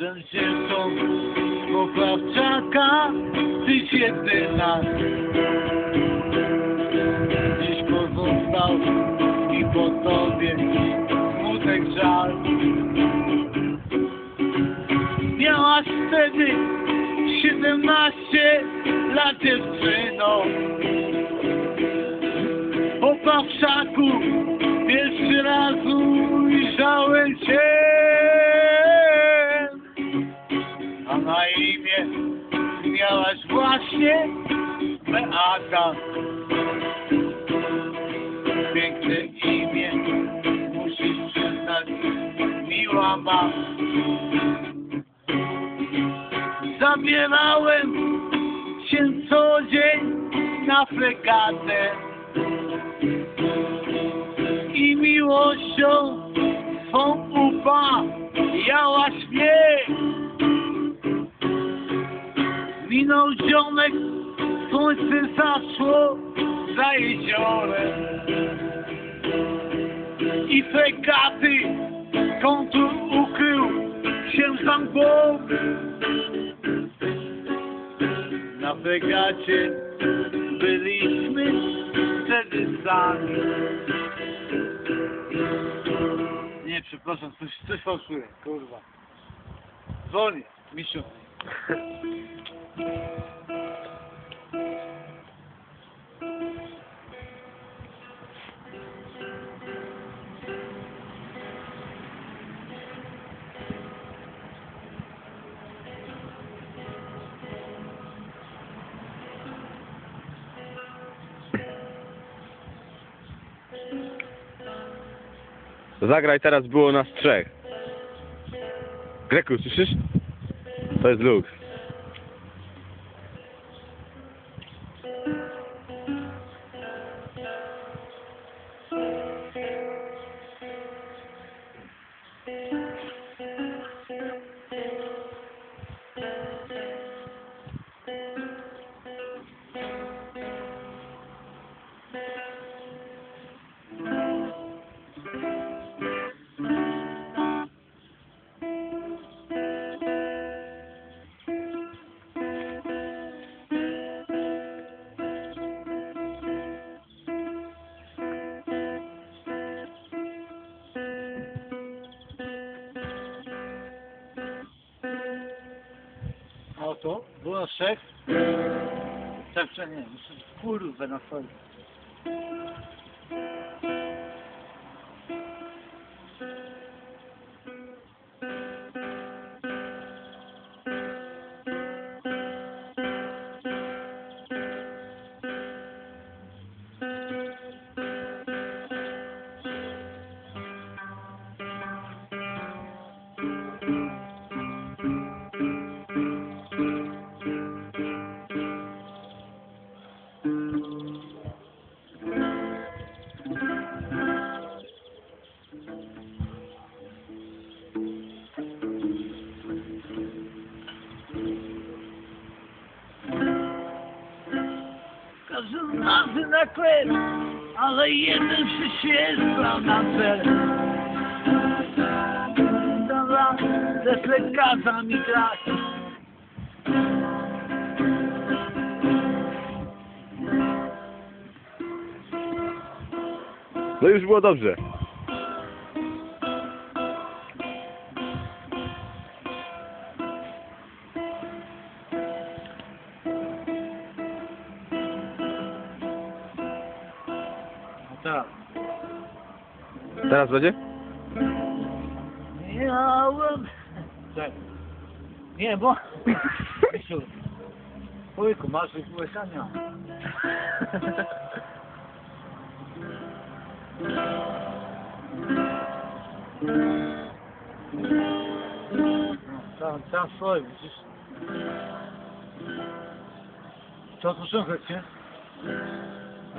Jeden ciężką poprawczaka, tyś jedyna. Dziś pozostał i po tobie smutek żal. Miałaś wtedy 17 lat dziewczyno. Po pawszaku pierwszy raz ujrzałem cię. Właśnie Beata. Piękne imię, musisz przyznać, miła ma. Zabierałem się co dzień na fregatę i miłością swą upajałaś mnie. Minął ziomek, słońce zaszło za jeziorem i fregaty kontur ukrył się za mgłą. Na fregacie byliśmy wtedy sami. Nie, przepraszam, coś, coś fałszuję, kurwa. Dzwonię, misiu. Zagraj teraz było nas trzech. Greku, słyszysz? To jest Lux. To? Było trzech? Tak, nie? Kurwę na swoim. Na ale jeden przy się zbrał na cel. Dobra, kaza mi grać. No już było dobrze. Teraz będzie? Miałem... Nie, bo... Wujku, masz wypłysania. No, tam, tam swoje, widzisz? Co tu słuchacie?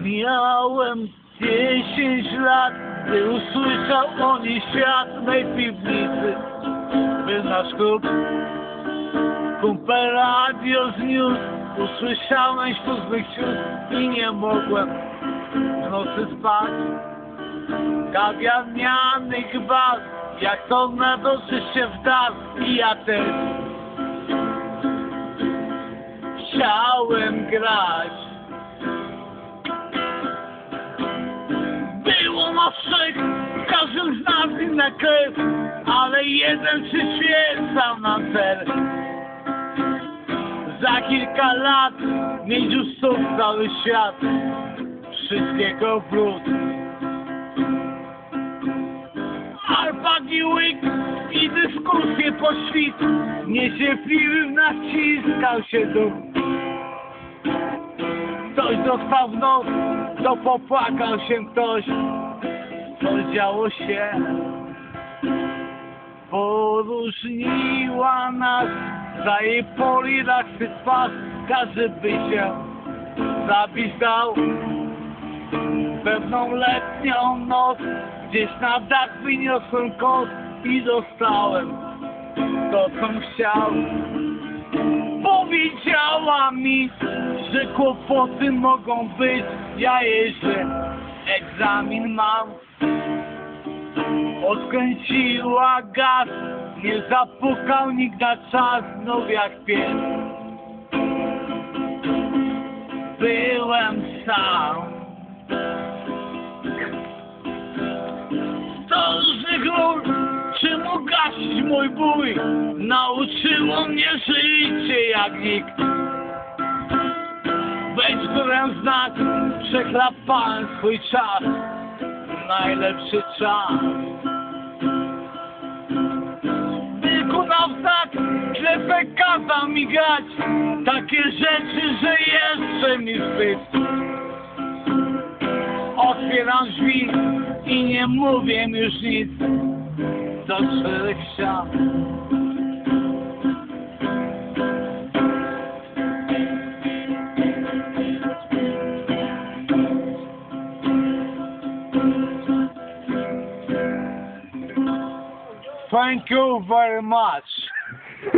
Miałem 10 lat, gdy usłyszał o niej świat mej piwnicy. Był nasz klub, kumpel radio zniósł, usłyszałem śpiew mych i nie mogłem w nocy spać. Kawiarniany gwałt Jak to nadoczy się w dar i ja też Chciałem grać Na trzech, każdy z nas inna krew Ale jeden przyświecał nam cel. Za kilka lat mieć już cały świat Wszystkiego brud Arpad i łyk i dyskusje po świt Niecierpliwy naciskał się duch Ktoś dostał w nos, to popłakał się ktoś Co działo się Poróżniła nas Za jej polirachwy twarz Każdy by się zabić Pewną letnią noc Gdzieś na dach wyniosłem kot I dostałem to co chciał. Powiedziała mi, że kłopoty mogą być Ja jeżdżę, egzamin mam. Odkręciła gaz. Nie zapukał nikt na czas. Znów jak pies. Byłem sam. Różnych ról Czym ugasić mój bój? Nauczyło mnie życie jak nikt Górę znak Przeklapałem swój czas Najlepszy czas Wykonał znak Klepę kazał mi grać Takie rzeczy, że jeszcze mi wstyd Otwieram drzwi i nie mówię już nic do czterech ścian. Thank you very much.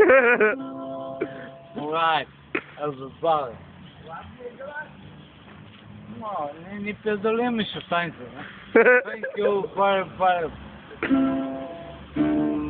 Alright, everybody. No, nie, nie pierdolimy się nie? Thank you very, very